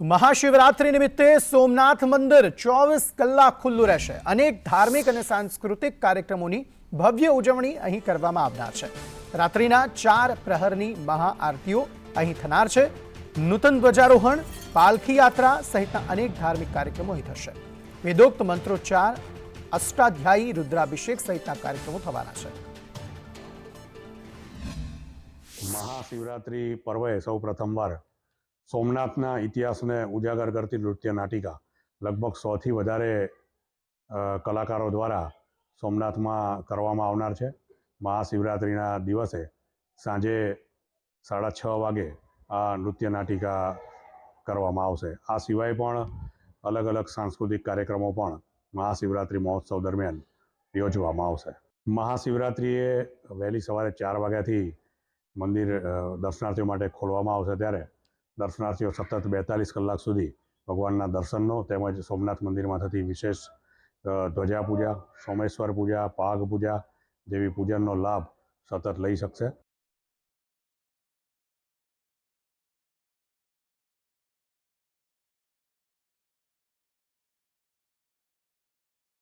મહાશિવરાત્રિ નિમિત્તે સોમનાથ મંદિર ચોવીસ કલાક ખુલ્લું રહેશે. અનેક ધાર્મિક અને સાંસ્કૃતિક કાર્યક્રમોની ભવ્ય ઉજવણી અહીં કરવામાં આવનાર છે. રાત્રિના ચાર પ્રહરની મહાઆરતીઓ અહીં થનાર છે. નૂતન ધ્વજારોહણ, પાલખી યાત્રા સહિતના અનેક ધાર્મિક કાર્યક્રમો અહીં થશે. વેદોક્ત મંત્રોચ્ચાર, અષ્ટાધ્યાયી રુદ્રાભિષેક સહિતના કાર્યક્રમો થવાના છે. મહાશિવરાત્રિ પર્વે સૌ પ્રથમવાર સોમનાથના ઇતિહાસને ઉજાગર કરતી નૃત્ય નાટિકા લગભગ સોથી વધારે કલાકારો દ્વારા સોમનાથમાં કરવામાં આવનાર છે. મહાશિવરાત્રિના દિવસે સાંજે સાડા છ વાગે આ નૃત્ય નાટિકા કરવામાં આવશે. આ સિવાય પણ અલગ અલગ સાંસ્કૃતિક કાર્યક્રમો પણ મહાશિવરાત્રિ મહોત્સવ દરમિયાન યોજવામાં આવશે. મહાશિવરાત્રિએ વહેલી સવારે ચાર વાગ્યાથી મંદિર દર્શનાર્થીઓ માટે ખોલવામાં આવશે ત્યારે દર્શનાર્થીઓ સતત બેતાલીસ કલાક સુધી ભગવાનના દર્શનનો તેમજ સોમનાથ મંદિરમાં થતી વિશેષ ધ્વજા પૂજા સોમેશ્વર પૂજા પાગ પૂજા જેવી પૂજનનો લાભ સતત લઈ શકશે.